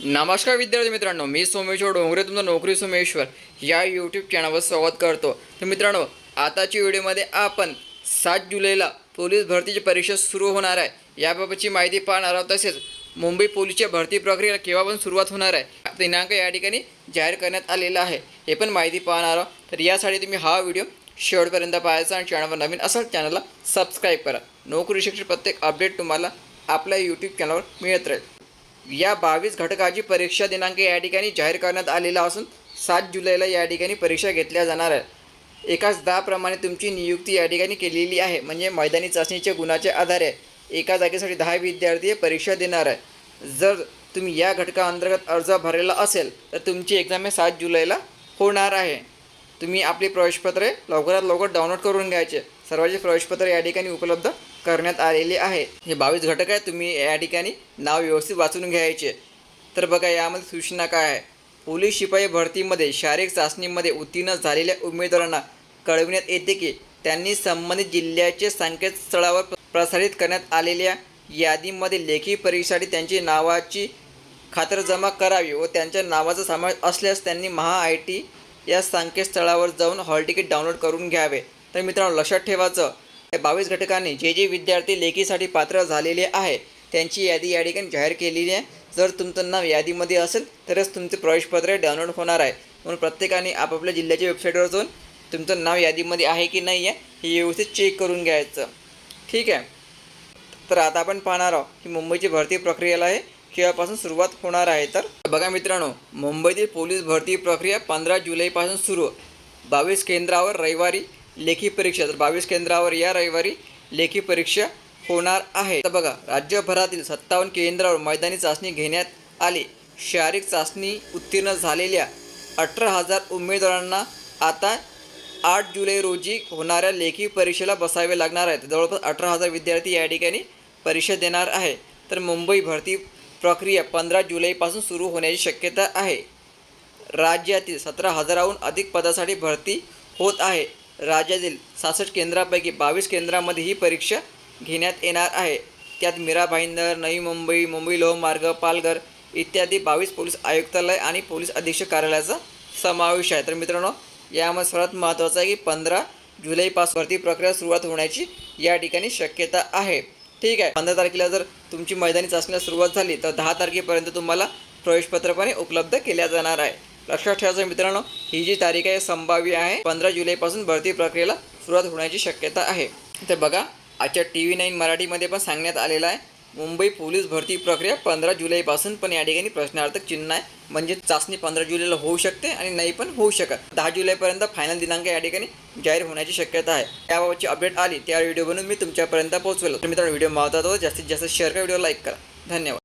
नमस्कार विद्यार्थी मित्रांनो मी सोमेश्वर डोंगरे तुमचं नोकरी सोमेश्वर या यूट्यूब चॅनलवर स्वागत करतो. तर मित्रांनो आताच्या व्हिडिओमध्ये आपण सात जुलैला पोलीस भरतीची परीक्षा सुरू होणार आहे. याबाबतची माहिती पाहणार आहोत. तसेच मुंबई पोलीसच्या भरती प्रक्रियेला केव्हापासून सुरुवात होणार आहे. दिनांक या ठिकाणी जाहीर करण्यात आलेला आहे. हे पण माहिती पाहणार आहोत. तर यासाठी तुम्ही हा व्हिडिओ शेवटपर्यंत पाहायचा आणि चॅनलवर नवीन असाल चॅनलला सबस्क्राईब करा. नोकरी शिक्षण प्रत्येक अपडेट तुम्हाला आपल्या यूट्यूब चॅनलवर मिळत राहील. या बावीस घटकाची परीक्षा दिनांक या ठिकाणी जाहीर करण्यात आलेला असून सात जुलैला या ठिकाणी परीक्षा घेतल्या जाणार आहे. एकाच दहाप्रमाणे तुमची नियुक्ती या ठिकाणी केलेली आहे. म्हणजे मैदानी चाचणीच्या गुणाच्या आधारे एका जागेसाठी दहा विद्यार्थी परीक्षा देणार आहे. जर तुम्ही या घटकाअंतर्गत अर्ज भरलेला असेल तर तुमची एक्झाम हे सात जुलैला होणार आहे. तुम्ही आपली प्रवेशपत्रे लवकरात लवकर डाउनलोड करून घ्यायचे. सर्वांचे प्रवेशपत्र या ठिकाणी उपलब्ध करण्यात आलेले आहे. हे बावीस घटक आहे तुम्ही या ठिकाणी नाव व्यवस्थित वाचून घ्यायचे. तर बघा यामध्ये सूचना काय आहे? पोलीस शिपाई भरतीमध्ये शारीरिक चाचणीमध्ये उत्तीर्ण झालेल्या उमेदवारांना कळविण्यात येते की त्यांनी संबंधित जिल्ह्याचे संकेतस्थळावर प्रसारित करण्यात आलेल्या यादीमध्ये लेखी परीक्षेसाठी त्यांची नावाची खातरजमा करावी व त्यांच्या नावाचा समावेश असल्यास त्यांनी महा आय टी या संकेतस्थळावर जाऊन हॉल तिकीट डाउनलोड करून घ्यावे. तर मित्रांनो लक्षात ठेवायचं बावीस घटकांनी जे जे विद्यार्थी लेखीसाठी पात्र झालेले आहे त्यांची यादी या ठिकाणी जाहीर केलेली आहे. जर तुमचं नाव यादीमध्ये असेल तरच तुमचे प्रवेशपत्र डाउनलोड होणार आहे. म्हणून प्रत्येकाने आपापल्या जिल्ह्याच्या वेबसाईटवर जाऊन तुमचं नाव यादीमध्ये आहे की नाही आहे हे व्यवस्थित चेक करून घ्यायचं. ठीक आहे? तर आता आपण पाहणार आहोत की मुंबईची भरती प्रक्रियेला आहे. केव्हापासून सुरुवात होणार आहे? तर बघा मित्रांनो मुंबईतील पोलीस भरती प्रक्रिया पंधरा जुलैपासून सुरू. बावीस केंद्रावर रविवारी लेखी परीक्षा तर बावीस केंद्रावर या रविवारी लेखी परीक्षा होणार आहे. तर बघा राज्यभरातील सत्तावन्न केंद्रावर मैदानी चाचणी घेण्यात आली. शारीरिक चाचणी उत्तीर्ण झालेल्या अठरा हजार उमेदवारांना आता आठ जुलै रोजी होणाऱ्या लेखी परीक्षेला बसावे लागणार आहे जवळपास अठरा हजार विद्यार्थी या ठिकाणी परीक्षा देणार आहे. तर मुंबई भरती प्रक्रिया पंधरा जुलैपासून सुरू होण्याची शक्यता आहे. राज्यातील सतरा हजाराहून अधिक पदासाठी भरती होत आहे. राज्यातील सहासष्ट केंद्रापैकी बावीस केंद्रामध्ये ही परीक्षा घेण्यात येणार आहे. त्यात मीरा भाईंदर नवी मुंबई मुंबई लोहमार्ग पालघर इत्यादी बावीस पोलीस आयुक्तालय आणि पोलीस अधीक्षक कार्यालयाचा समावेश आहे. तर मित्रांनो यामध्ये सर्वात महत्त्वाचं आहे की पंधरा जुलैपासून भरती प्रक्रिया सुरुवात होण्याची या ठिकाणी शक्यता आहे. ठीक आहे. पंधरा तारखेला जर तुमची मैदानी चाचणीला सुरुवात झाली तर दहा तारखेपर्यंत तुम्हाला प्रवेशपत्रपणे उपलब्ध केल्या जाणार आहे. लक्षात ठेवायचं मित्रांनो ही जी तारीख आहे संभाव्य आहे पंधरा जुलैपासून भरती प्रक्रियेला सुरुवात होण्याची शक्यता आहे. तर बघा आजच्या टी व्ही नाईन मराठीमध्ये पण सांगण्यात आलेलं आहे मुंबई पोलीस भरती प्रक्रिया पंधरा जुलैपासून पण या ठिकाणी प्रश्नार्थक चिन्ह आहे. म्हणजे चाचणी पंधरा जुलैला होऊ शकते आणि नाही पण होऊ शकत. दहा जुलैपर्यंत फायनल दिनांक या ठिकाणी जाहीर होण्याची शक्यता आहे. त्याबाबतची अपडेट आली त्या व्हिडिओ बनवून मी तुमच्यापर्यंत पोहोचवेल. तर मित्रांनो व्हिडिओ महत्त्वाचा जास्तीत जास्त शेअर करा व्हिडिओ लाईक करा. धन्यवाद.